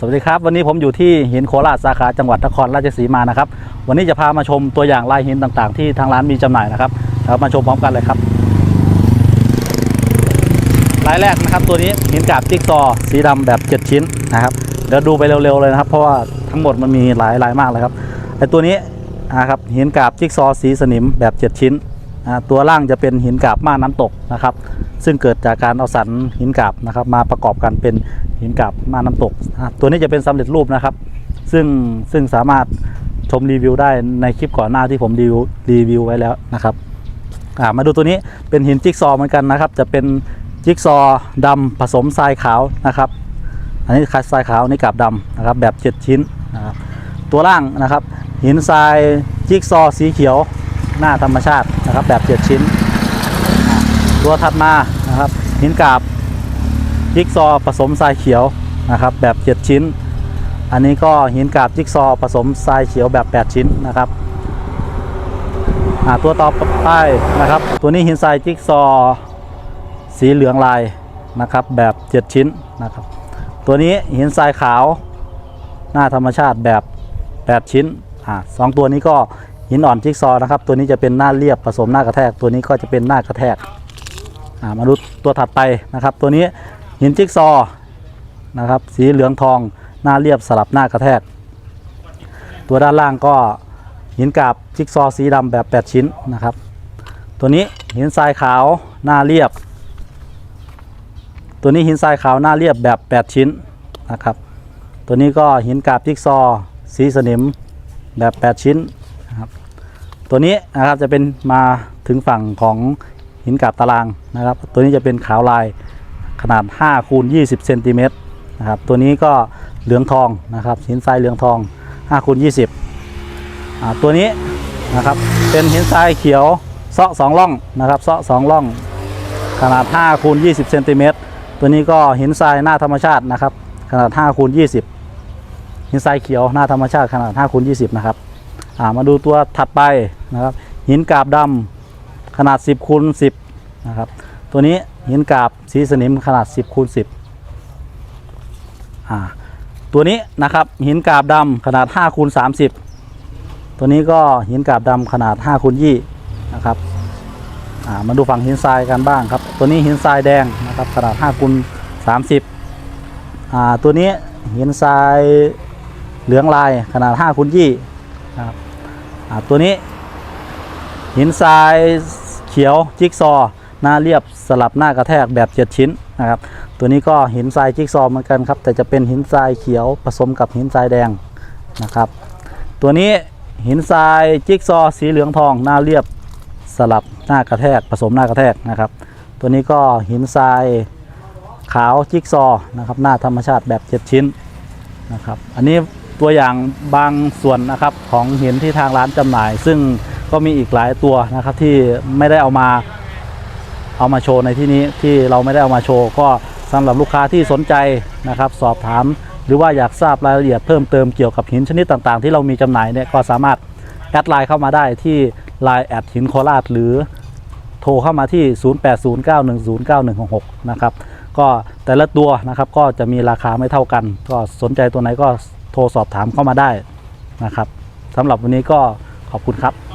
สวัสดีครับ วันนี้ผมอยู่ที่หินโคราชสาขาจังหวัดนครราชสีมานะครับ วันนี้จะพามาชมตัวอย่างลายหินต่างๆ ที่ทางร้านมีจำหน่ายนะครับเรามาชมพร้อมกันเลยครับลายแรกนะครับตัวนี้หินกาบจิ๊กซอสีดำแบบ 7 ชิ้นนะครับเดี๋ยวดูไปเร็วๆเลยนะครับ เพราะว่าทั้งหมดมันมีหลายลายมากเลยครับไอตัวนี้นะครับหินกาบจิ๊กซอสีสนิมแบบ 7 ชิ้นตัวล่างจะเป็นหินกาบม่านน้ำตกนะครับ ซึ่งเกิดจากการเอาสันหินกาบนะครับ มาประกอบกันเป็นหินกาบม่านน้ำตก ตัวนี้จะเป็นสำเร็จรูปนะครับ ซึ่งซึ่งสามารถชมรีวิวได้ในคลิปก่อนหน้าที่ผมรีวิวรีวิวไว้แล้วนะครับมาดูตัวนี้เป็นหินจิ๊กซอว์เหมือนกันนะครับ จะเป็นจิ๊กซอว์ดำผสมทรายขาวนะครับ อันนี้คัดทรายขาวนี่กาบดำนะครับ แบบ 7 ชิ้นนะครับตัวล่างนะครับ หินทรายจิ๊กซอว์สีเขียวหน้าธรรมชาตินะครับ แบบ 7 ชิ้น ตัวถัดมานะครับหินกาบจิ๊กซอผสมทรายเขียวนะครับแบบ 7 ชิ้น อันนี้ก็หินกาบจิ๊กซอผสมทรายเขียวแบบ 8 ชิ้นนะครับตัวต่อไปนะครับ ตัวนี้หินทรายจิ๊กซอสีเหลืองลายนะครับแบบ 7 ชิ้นนะครับ ตัวนี้หินทรายขาวหน้าธรรมชาติแบบ 8 ชิ้นอ่าสองตัวนี้ก็หินอ่อนจิ๊กซอนะครับ ตัวนี้จะเป็นหน้าเรียบผสมหน้ากระแทก ตัวนี้ก็จะเป็นหน้ากระแทก มาดูตัวถัดไปนะครับ ตัวนี้หินจิ๊กซอนะครับสีเหลืองทองหน้าเรียบสลับหน้ากระแทก ตัวด้านล่างก็หินกาบจิ๊กซอสีดำแบบ 8 ชิ้นนะครับ ตัวนี้หินทรายขาวหน้าเรียบ ตัวนี้หินทรายขาวหน้าเรียบแบบ 8 ชิ้นนะครับ ตัวนี้ก็หินกาบจิ๊กซอสีสนิมแบบ 8 ชิ้นนะครับตัวนี้นะครับจะเป็นมาถึงฝั่งของ หินกาบตารางนะครับ ตัวนี้จะเป็นขาวลายขนาด5คูณ20เซนติเมตรนะครับตัวนี้ก็เหลืองทองนะครับหินทรายเหลืองทอง5คูณ20อ่าตัวนี้นะครับเป็นหินทรายเขียวเซาะสองร่องนะครับเซาะสองร่อง ขนาด5คูณ20เซนติเมตรตัวนี้ก็หินทรายหน้าธรรมชาตินะครับขนาด5คูณ20 หินทรายเขียวหน้าธรรมชาติขนาด5คูณ20นะครับอ่ามาดูตัวถัดไปนะครับหินกาบดำ ขนาด 10คูณ10นะครับตัวนี้หินกาบสีสนิมขนาด 10คูณ10อ่าตัวนี้นะครับหินกาบดำขนาด5คูณ30 ตัวนี้ก็หินกาบดำขนาด5คูณ20นะครับอ่ามาดูฝั่งหินทรายกันบ้างครับ ตัวนี้หินทรายแดงนะครับขนาด5คูณ30อ่าตัวนี้หินทรายเหลืองลายขนาด5คูณ20นะครับอ่าตัวนี้หินทราย ขียวจิ๊กซอหน้าเรียบสลับหน้ากระแทกแบบ 7 ชิ้นนะครับตัวนี้ก็หินทรายจิ๊กซอเหมือนกันครับ แต่จะเป็นหินทรายเขียวผสมกับหินทรายแดงนะครับ ตัวนี้หินทรายจิ๊กซอสีเหลืองทองหน้าเรียบสลับหน้ากระแทกผสมหน้ากระแทกนะครับ ตัวนี้ก็หินทรายขาวจิ๊กซอนะครับหน้าธรรมชาติแบบ 7 ชิ้นนะครับ อันนี้ตัวอย่างบางส่วนนะครับของหินที่ทางร้านจำหน่าย ซึ่ง ก็มีอีกหลายตัวนะครับที่ไม่ได้เอามาเอามาโชว์ในที่นี้ที่เราไม่ได้เอามาโชว์ก็สำหรับลูกค้าที่สนใจนะครับ สอบถามหรือว่าอยากทราบรายละเอียดเพิ่มเติมเกี่ยวกับหินชนิดต่างๆ ที่เรามีจำหน่ายเนี่ยก็สามารถแอดไลน์เข้ามาได้ที่ Line แอดหินโคราชหรือโทรเข้ามาที่ 0809109166 นะครับ ก็แต่ละตัวนะครับก็จะมีราคาไม่เท่ากัน ก็สนใจตัวไหนก็โทรสอบถามเข้ามาได้นะครับสำหรับวันนี้ก็ขอบคุณครับ